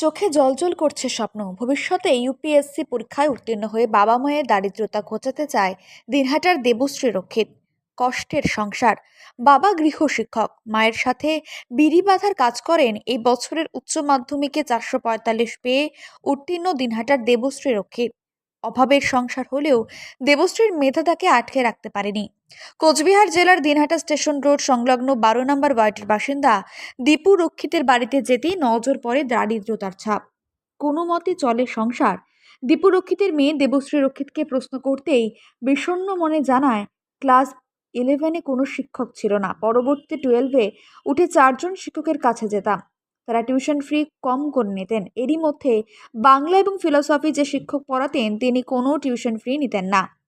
চোখে জলজল করছে স্বপ্ন। ভবিষ্যতে ইউপিএসসি পরীক্ষায় উত্তীর্ণ হয়ে বাবা মায়ের দারিদ্রতা ঘোচাতে চায় দিনহাটার দেবশ্রী রক্ষিত। কষ্টের সংসার। বাবা গৃহ শিক্ষক মায়ের সাথে বিড়ি বাঁধার কাজ করেন। এই বছরের উচ্চ মাধ্যমিকে চারশো পঁয়তাল্লিশ পেয়ে উত্তীর্ণ দিনহাটার দেবশ্রী রক্ষিত। অভাবের সংসার হলেও দেবশ্রীর মেধা তাকে আটকে রাখতে পারেনি। কোচবিহার জেলার দিনহাটা স্টেশন রোড সংলগ্ন বারো নম্বর ওয়ার্ডের বাসিন্দা দীপু রক্ষিতের বাড়িতে যেতেই নজর পড়ে দারিদ্রতার ছাপ। কোনো মতে চলে সংসার। দীপু রক্ষিতের মেয়ে দেবশ্রী রক্ষিতকে প্রশ্ন করতেই বিষণ্ণ মনে জানায়, ক্লাস ইলেভেনে কোনো শিক্ষক ছিল না। পরবর্তী টুয়েলভে উঠে চারজন শিক্ষকের কাছে যেতাম। তারা টিউশন ফি কম করে নিতেন। এরই মধ্যে বাংলা এবং ফিলোসফি যে শিক্ষক পড়াতেন, তিনি কোনো টিউশন ফি নিতেন না।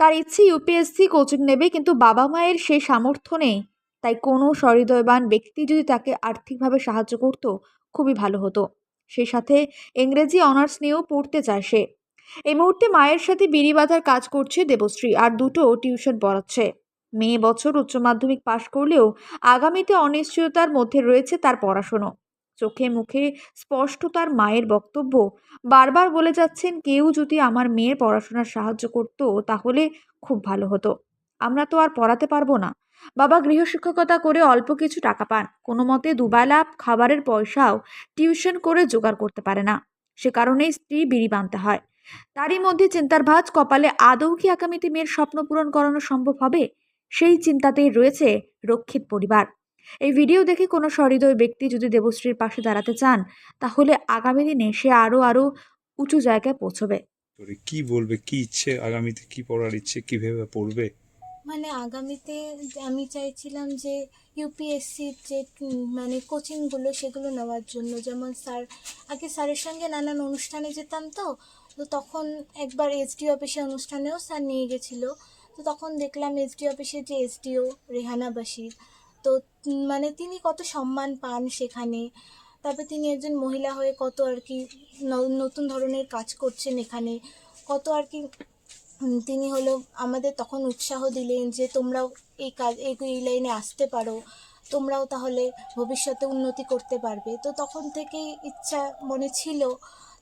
তার ইচ্ছে ইউপিএসসি কোচিং নেবে, কিন্তু বাবা মায়ের সেই সামর্থ্য নেই। তাই কোনো সহৃদয়বান ব্যক্তি যদি তাকে আর্থিকভাবে সাহায্য করত, খুবই ভালো হতো। সেই সাথে ইংরেজি অনার্স নিয়েও পড়তে চায় সে। এই মুহূর্তে মায়ের সাথে বিড়ি বাঁধার কাজ করছে দেবশ্রী আর দুটো টিউশন পড়াচ্ছে। মেয়ে বছর উচ্চ মাধ্যমিক পাশ করলেও আগামীতে অনিশ্চয়তার মধ্যে রয়েছে তার পড়াশুনো। চোখে মুখে স্পষ্ট তার মায়ের বক্তব্য। বারবার বলে যাচ্ছেন, কেউ যদি আমার মেয়ের পড়াশোনার সাহায্য করত, তাহলে খুব ভালো হতো। আমরা তো আর পড়াতে পারব না। বাবা গৃহশিক্ষকতা করে অল্প কিছু টাকা পান। কোনো মতে দুবেলা খাবারের পয়সাও টিউশন করে জোগাড় করতে পারে না। সে কারণেই স্ত্রী বিড়ি বাঁধতে হয়। তারই মধ্যে চিন্তার ভাঁজ কপালে আদৌ কি আগামীতে মেয়ের স্বপ্ন পূরণ করানো সম্ভব হবে? সেই চিন্তাতেই রয়েছে রক্ষিত পরিবার। এই ভিডিও দেখে কোনো সহৃদয় ব্যক্তি যদি দেবশ্রীর পাশে দাঁড়াতে চান তাহলে আগামী দিনে সে আরও আরও উঁচু জায়গায় পৌঁছবে। কি বলবে? কি ইচ্ছে? আগামীতে কি পড়ার ইচ্ছে? কীভাবে পড়বে? মানে আগামীতে আমি চাইছিলাম যে ইউপিএসসির যে মানে কোচিংগুলো সেগুলো নেওয়ার জন্য। যেমন স্যার আগে স্যারের সঙ্গে নানান অনুষ্ঠানে যেতাম তো তো তখন একবার এসডি অফিসে অনুষ্ঠানেও স্যার নিয়ে গেছিল। তো তখন দেখলাম এসডি অফিসের যে এসডিও রেহানা বাসির তো মানে তিনি কত সম্মান পান সেখানে। তারপরে তিনি একজন মহিলা হয়ে কত আর কি নতুন ধরনের কাজ করছেন এখানে। কত আর কি তিনি হলো আমাদের তখন উৎসাহ দিলেন যে তোমরাও এই কাজ, এই এই লাইনে আসতে পারো। তোমরাও তাহলে ভবিষ্যতে উন্নতি করতে পারবে। তো তখন থেকেই ইচ্ছা মনে ছিল।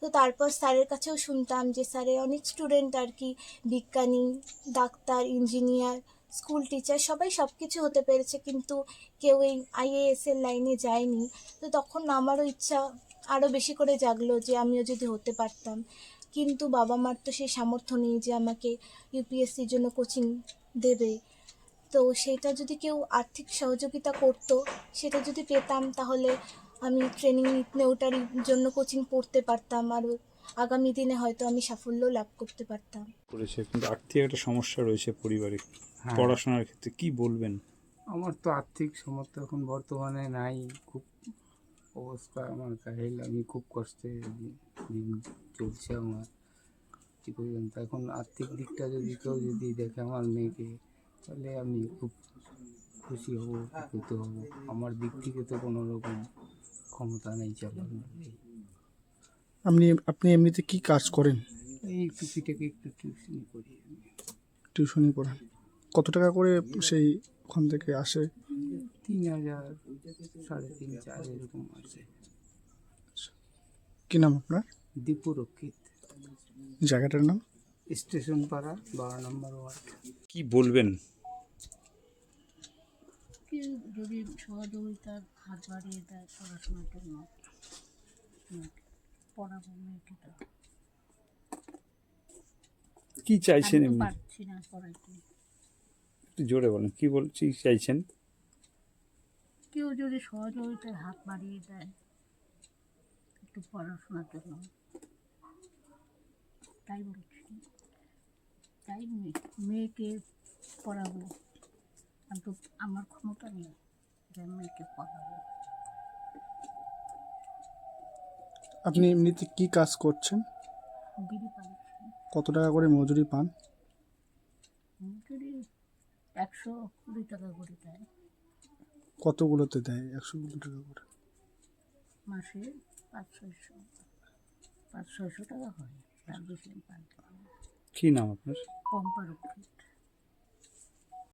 তো তারপর স্যারের কাছেও শুনতাম যে স্যারের অনেক স্টুডেন্ট আর কি বিজ্ঞানী, ডাক্তার, ইঞ্জিনিয়ার স্কুল টিচার সবাই সব কিছু হতে পেরেছে, কিন্তু কেউ এই আইএএস এর লাইনে যায়নি। তো তখন আমারও ইচ্ছা আরও বেশি করে জাগলো যে আমিও যদি হতে পারতাম। কিন্তু বাবা মার তো সেই সামর্থ্য নেই যে আমাকে ইউপিএসসির জন্য কোচিং দেবে। তো সেটা যদি কেউ আর্থিক সহযোগিতা করতো, সেটা যদি পেতাম, তাহলে আমি ট্রেনিং ওটার জন্য কোচিং পড়তে পারতাম। আর আগামী দিনে হয়তো আমি সাফল্য লাভ করতে পারতাম। করেছে কিন্তু আর্থিক একটা সমস্যা রয়েছে পরিবারে। হ্যাঁ। পড়াশোনার ক্ষেত্রে কি বলবেন? আমার তো আর্থিক সমর্থ এখন বর্তমানে নাই খুব অবস্থা আমার কাহিল আমি খুব কষ্টে দিন চলছে আমার। কি পর্যন্ত এখন আর্থিক দিকটা যদি কেউ যদি দেখে আমার মেয়েকে তাহলে আমি খুব খুশি হব উপকৃত হব। আমার দিক থেকে তো কোনো রকম ক্ষমতা নেই চালানোর আপনি আপনি এমনিতে কি কাজ করেন? এই টুকিটাকে একটু টিউশন করি টিউশনি করেন কত টাকা করে সেই ওখান থেকে আসে? তিন হাজার সাড়ে তিন চার এরকম আছে। কি নাম আপনার? দীপু রক্ষিত। জায়গাটার নাম? স্টেশন পাড়া বারো নম্বর ওয়ার্ড। কি বলবেন? যদি সহযোগিতার হাত বাড়িয়ে দেয় পড়াশোনার জন্য পড়াবো মেয়েকে তো কি চাইছেন এমনি? পারছি না পড়াইতে একটু জোরে বলেন কি বলছি চাইছেন? কেউ যদি সহযোগিতার হাত বাড়িয়ে দেয় একটু পড়াশোনার জন্য। তাই বলছি। তাই মেয়ে- মেয়েকে পড়াবো। আমি তো আমার ক্ষমতা নেই যে মেয়েকে পড়াবো। আপনি এমনিতে কি কাজ করছেন? কত টাকা করে মজুরি পান? একশো কুড়ি টাকা করে দেয়। কতগুলোতে দেয়? একশো কুড়ি টাকা করে। মাসে পাঁচ ছয়শো পাঁচ ছয়শো টাকা হয়। তার বেশি আমি পাই কি নাম আপনার? পম্পা রক্ষিত।